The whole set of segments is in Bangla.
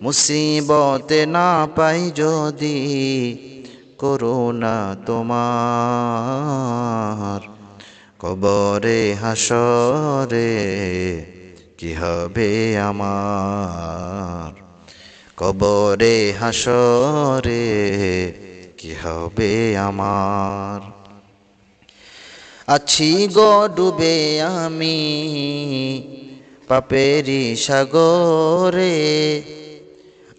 মুসিবতে না পাই যদি করুণা তোমার। কবরে হাসরে কি হবে আমার? কবরে হাসরে কি হবে আমার? আছি গো ডুবে আমি পাপেরি সাগরে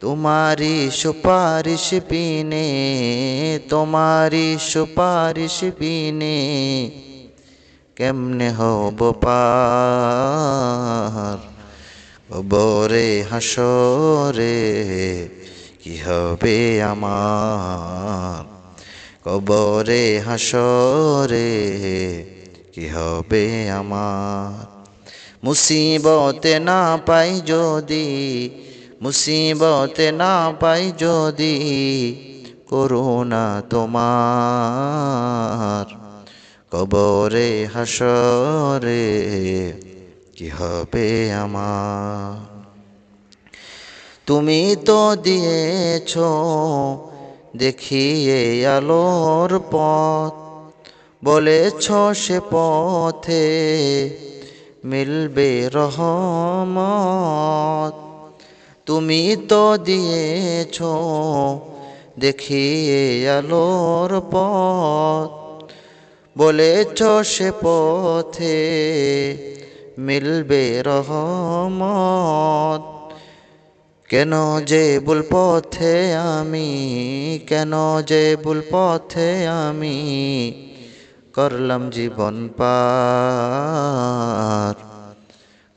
তোমারি সুপারিশ পিনে তোমারি সুপারিশ পিনে কেমনে হব পার কবরে হাসরে কি হবে আমার? কবরে হাসরে কি হবে আমার? মুসিবতে না পাই যদি মুসিবতে না পাই যদি করুণা তোমার। কবরে হাসরে কি হবে আমার? তুমি তো দিয়েছ দেখিয়ে আলোর পথ, বলেছ সে পথে মিলবে রহমত। তুমি তো দিয়েছ দেখিয়ে আলোর পথ। বলেছ সে পথে মিলবে রহমত। কেন যে ভুল পথে আমি, কেন যে ভুল পথে আমি করলাম জীবন পার।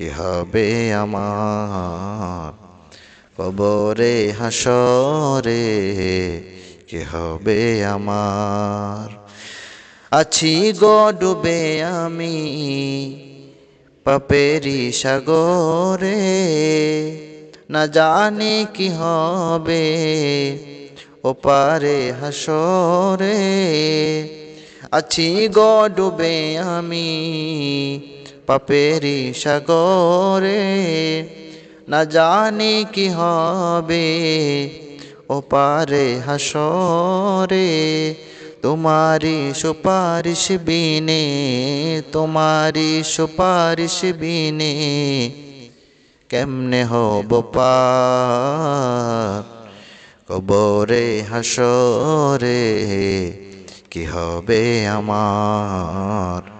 কি হবে আমার? কবরে হাসরে কি হবে আমার? আছি গো ডুবে আমি পাপেরি সাগরে। না জানি কি হবে ওপারে হাসরে আছি গো ডুবে আমি পাপেরি সাগরে না জানি কি হবে ওপারে হাসরে তোমারি সুপারিশ বিনে তোমারি সুপারিশ বিনে কেমনে হব পার কবরে হাসরে কি হবে আমার?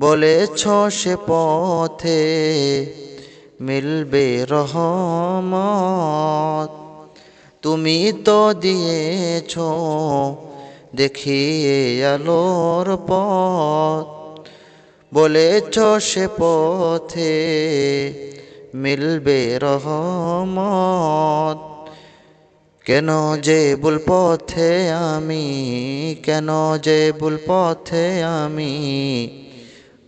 বলেছ সে পথে মিলবে রহমত। তুমি তো দিয়েছ দেখিয়ে আলোর পথ। বলেছ সে পথে মিলবে রহমত। কেন যে ভুল পথে আমি, কেন যে ভুল পথে আমি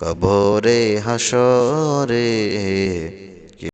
কবরে হাসরে